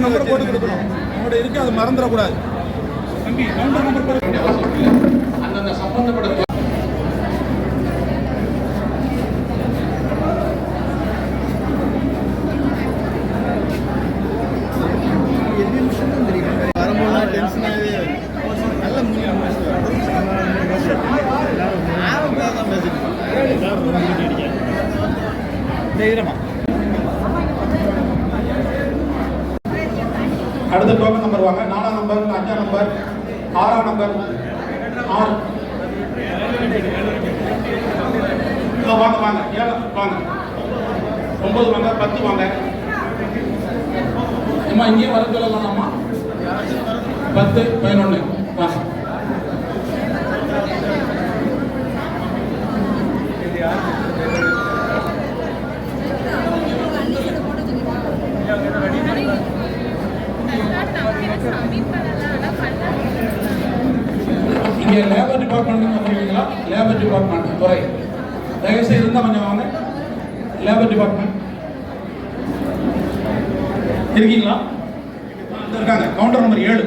Counter number போட்டு கொடுக்கணும். உங்களோட இருக்கு அது மறந்துடக்கூடாது. தம்பி கவுண்டர் நம்பர் அந்தந்த சம்பந்தப்பட்ட வரும்போது டென்ஷனாகவே நல்ல தைரியமா. அடுத்த டோக்கன் நம்பர் வாங்க. நாலாம் நம்பர் அஞ்சாம் நம்பர் ஆறாம் நம்பர் ஆறு. வாங்க வாங்க. ஏழு வாங்க. ஒன்பது வாங்க பத்து வாங்க. அம்மா இங்கேயே வர சொல்லலாம்மா பத்து பதினொன்று வாங்க. இங்கே லேபர் டிபார்ட்மெண்ட் வந்துருக்கீங்களா லேபர் டிபார்ட்மெண்ட் துறை தயவுசெய்து இருந்தால் கொஞ்சம் வாங்க. லேபர் டிபார்ட்மெண்ட் இருக்கீங்களா? இருக்காங்க. கவுண்டர் நம்பர் ஏழு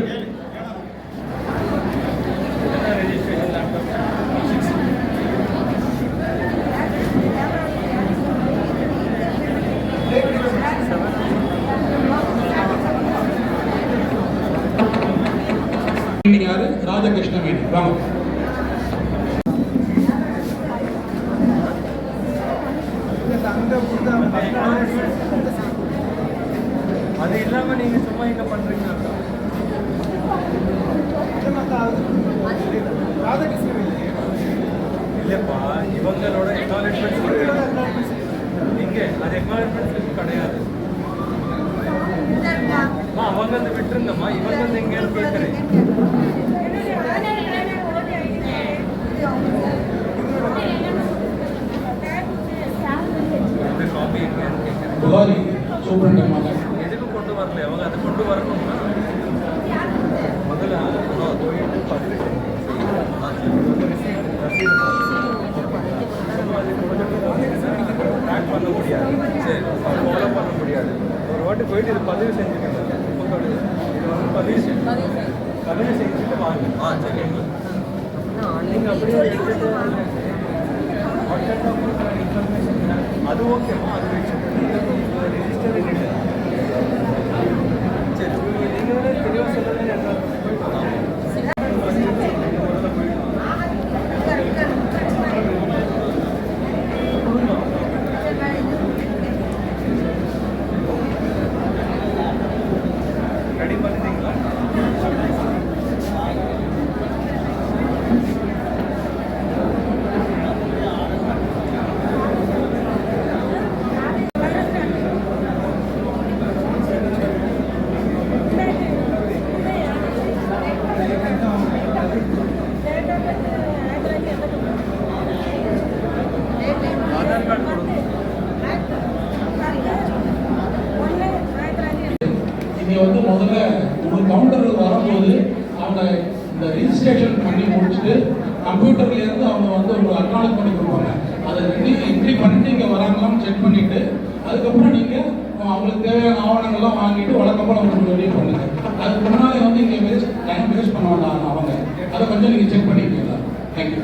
நீங்க யாரு? ராஜகிருஷ்ணவேணி வாங்க. அது இல்லாம நீங்க சும்மா இங்க பண்றீங்க. இல்லப்பா இவங்களோட எக்னாலஜ்மெண்ட் நீங்க அது எக்னாலஜ்மெண்ட் கிடையாது. அவங்க வந்து விட்டுருங்கம்மா. இவங்க வந்து எங்கேன்னு கேட்குறேன் இந்த காப்பி எங்கேன்னு கேட்குறேன் புகாரி சூப்பரண்ட் எதுக்கு கொண்டு வரல அவங்க அதை கொண்டு வரணும்னா முதல்ல போயிட்டு ட்ராக் பண்ண முடியாது சரி. ஃபாலோ பண்ண முடியாது ஒரு வாட்டி போயிட்டு இது பதிவு செஞ்சுக்கணும் இது வந்து பதிவு செஞ்சு பதிவு செஞ்சுட்டு வாங்க. ஆ சரி நீங்கள் அப்படியே எடுத்துட்டு அது ஓகேம்மா அது ரெஜிஸ்டர் சரி நீங்கள் வேணா தெளிவாக சொல்லுங்க ரெடி பண்ணிட்டீங்களா இங்க வந்து முதல்ல ஒரு கவுண்டர் வரும்போது அவங்க இந்த ரிஜிஸ்ட்ரேஷன் பண்ணி முடிச்சுட்டு கம்ப்யூட்டர்லேருந்து அவங்க வந்து ஒரு அக்னாலஜ் பண்ணி கொடுப்பாங்க. அதை ரெடி என்ட்ரி பண்ணிட்டு இங்கே வராங்களான்னு செக் பண்ணிவிட்டு அதுக்கப்புறம் நீங்கள் அவங்களுக்கு தேவையான ஆவணங்கள்லாம் வாங்கிட்டு வழக்கமாக அவங்களுக்கு ரெடி பண்ணுங்க. அதுக்கு முன்னாலே வந்து இங்கே வேஸ்ட் டைம் வேஸ்ட் பண்ண வேண்டாம் அவங்க. அதை கொஞ்சம் நீங்கள் செக் பண்ணிக்கலாம் தேங்க்யூ